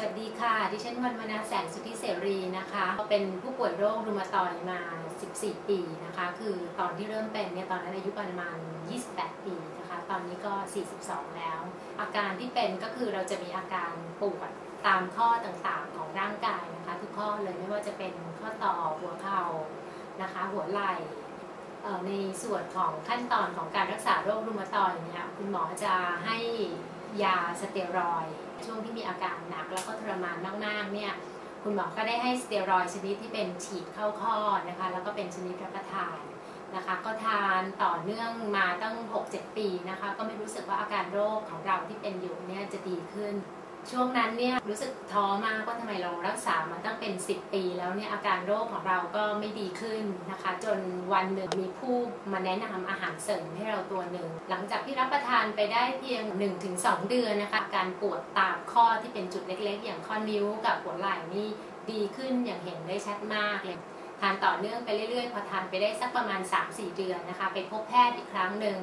สวัสดีค่ะ ดิฉันวันมนาแสงสุทธิเสรีนะคะ เป็นผู้ป่วยโรครูมาตอยมา 14 ปีนะคะ คือตอนที่เริ่มเป็นเนี่ยตอนนั้นอายุประมาณ 28 ปีนะคะ ตอนนี้ก็ 42 แล้ว อาการที่เป็นก็คือเราจะมีอาการปวดตามข้อต่างๆของร่างกายนะคะ ทุกข้อเลยไม่ว่าจะเป็นข้อต่อหัวเข่านะคะ หัวไหล่ในส่วนของขั้นตอนของการรักษาโรครูมาตอยเนี่ยคุณหมอจะให้ ยาสเตียรอยช่วงที่มีอาการหนักแล้วก็ทรมานมากๆเนี่ยคุณหมอก็ได้ให้สเตียรอยชนิดที่เป็นฉีดเข้าข้อนะคะแล้วก็เป็นชนิดรับประทานนะคะก็ทานต่อเนื่องมาตั้ง 6-7 ปีนะคะก็ไม่รู้สึกว่าอาการโรคของเราที่เป็นอยู่เนี่ยจะดีขึ้น ช่วงนั้นเนี่ยรู้สึกท้อมากว่าทำไมเรารักษามาตั้งเป็น 10 ปีแล้วเนี่ยอาการโรคของเราก็ไม่ดีขึ้นนะคะ จนวันหนึ่งมีผู้มาแนะนำอาหารเสริมให้เราตัวหนึ่ง หลังจากที่รับประทานไปได้เพียง 1-2 เดือนนะคะอาการปวดตามข้อที่เป็นจุดเล็กๆ อย่างข้อนิ้วกับหัวไหล่นี่ดีขึ้นอย่างเห็นได้ชัดมากเลยทานต่อเนื่องไปเรื่อยๆ พอทานไปได้สักประมาณ 3-4 เดือนนะคะ ไปพบแพทย์อีกครั้งหนึ่ง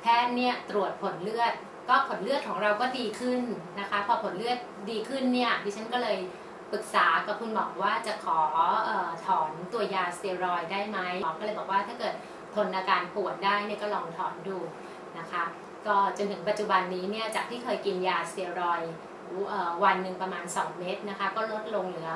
แพทย์เนี่ยตรวจผลเลือด ก็ผลเลือดของเราก็ดีขึ้นนะคะ พอผลเลือดดีขึ้นเนี่ยดิฉันก็เลยปรึกษากับคุณหมอว่าจะขอออถอนตัวยาสเตียรอยได้ไหมหมอก็เลยบอกว่าถ้าเกิดทนอาการปวดได้เนี่ยก็ลองถอนดูนะคะ ก็จนถึงปัจจุบันนี้เนี่ยจากที่เคยกินยาสเตียรอย วันหนึ่งประมาณ 2 เม็ดนะคะ ก็ลดลงเหลือ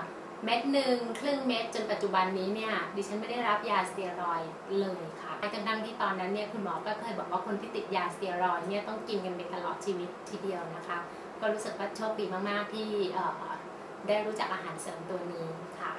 เม็ดหนึ่งครึ่งเม็ดจนปัจจุบันนี้เนี่ยดิฉันไม่ได้รับยาสเตียรอยเลยค่ะกระทั่งที่ตอนนั้นเนี่ยคุณหมอก็เคยบอกว่าคนที่ติดยาสเตียรอยเนี่ยต้องกินกันไปตลอดชีวิตทีเดียวนะคะ ก็รู้สึกว่าโชคดีมากๆที่ได้รู้จักอาหารเสริมตัวนี้ค่ะ